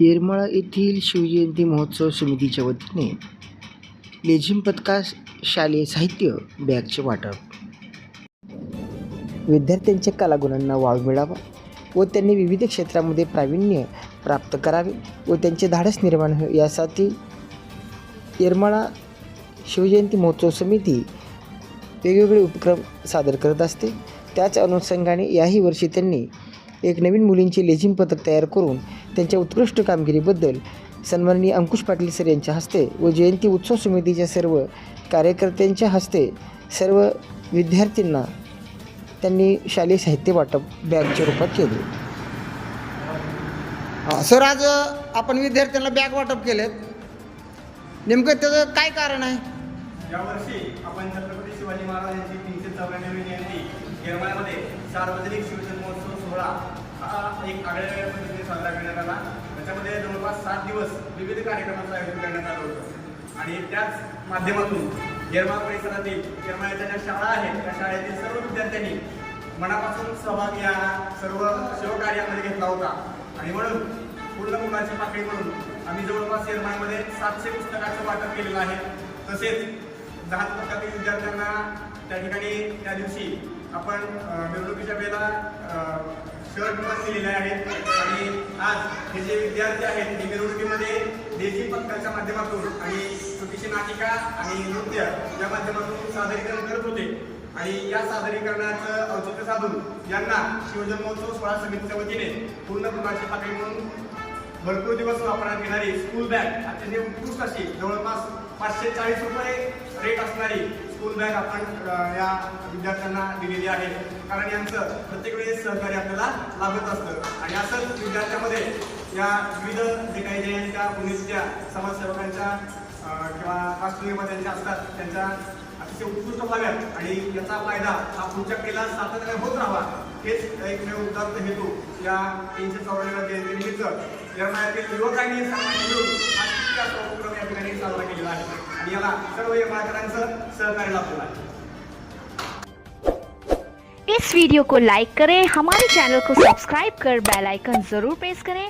येरमाळा येथील शिवजयंती महोत्सव समितीच्या वतीने लेझिम पथकास शालेय साहित्य बॅगचे वाटप. विद्यार्थ्यांच्या कलागुणांना वाव मिळावा व त्यांनी विविध क्षेत्रामध्ये प्रावीण्य प्राप्त करावे व त्यांचे धाडस निर्माण हो यासाठी येरमाळा शिवजयंती महोत्सव समिती वेगवेगळे उपक्रम सादर करत असते. त्याच अनुषंगाने याही वर्षी त्यांनी एक नवीन मुलींचे लेझिम पथक तयार करून त्यांच्या उत्कृष्ट कामगिरीबद्दल सन्माननीय अंकुश पाटील सर यांच्या हस्ते व जयंती उत्सव समितीच्या सर्व कार्यकर्त्यांच्या हस्ते सर्व विद्यार्थ्यांना त्यांनी शालेय साहित्य वाटप बॅगच्या रूपात केले. हा, सर आज आपण विद्यार्थ्यांना बॅग वाटप केलेत. नेमकं त्याचं काय कारण आहे? यावर्षी आपण छत्रपती शिवाजी महाराज यांची तीनशे चौऱ्याण्णवी जयंती येरमाळ्यामध्ये सार्वजनिक शिवजन महोत्सव सोहळा हा एक आगळ्या वेगळ्या पद्धतीने साजरा करण्यात आला. त्याच्यामध्ये जवळपास सात दिवस विविध कार्यक्रमांचं आयोजन करण्यात आलं होतं. आणि त्याच माध्यमातून येरमाळ परिसरातील येरमाळ्याच्या ज्या शाळा आहेत त्या शाळेतील सर्व विद्यार्थ्यांनी मनापासून सहभाग या सर्व शिवकार्यामध्ये घेतला होता. आणि म्हणून पूर्ण मुलाची पाकळी म्हणून आम्ही जवळपास येरमाळमध्ये सातशे पुस्तकाचं वाटप केलेलं आहे. तसेच दहा पुस्तकातील विद्यार्थ्यांना त्या ठिकाणी त्या दिवशी आपण निवडणुकीच्या मिरवणुकीच्या वेळेला शर्ट पण दिलेले आहेत. आणि आज हे जे विद्यार्थी आहेत ते मिरवणुकीमध्ये देशी पथकाच्या माध्यमातून आणि छोटीशी नाटिका आणि नृत्य या माध्यमातून सादरीकरण करत होते. आणि या सादरीकरणाचं औचित्य साधून यांना शिवजन महोत्सव समितीच्या वतीने पूर्ण गुणाची पातळी म्हणून भरपूर दिवस वापरण्यात येणारी स्कूल बॅग अतिशय उत्कृष्ट अशी जवळपास पाचशे चाळीस रुपये रेट असणारी स्कूल बॅग आपण या विद्यार्थ्यांना दिलेली आहे. कारण यांचं प्रत्येक वेळेस सहकार्य आपल्याला लागत असतं. आणि असंच विद्यार्थ्यामध्ये या विविध जे काही जे आहेत त्या पुलिसच्या समाजसेवकांच्या किंवा किंवा त्यांच्या असतात त्यांच्या अतिशय उत्कृष्ट व्हाव्यात आणि याचा फायदा हा पुढच्या पिढीला सातत्याने होत राहावा हेच एकमेव उदात्त हेतू या तीनशे चौऱ्याण्णव जयंतीनिमित्त येरमाळ्यातील युवकांनी सर्वांनी मिळून हा शिक्षकाचा उपक्रम या ठिकाणी साजरा केलेला आहे. आणि याला सर्व येरमाळकरांचं सहकार्य लाभलेलं आहे. इस वीडियो को लाइक करें हमारे चैनल को सब्सक्राइब कर बेल आइकन जरूर प्रेस करें।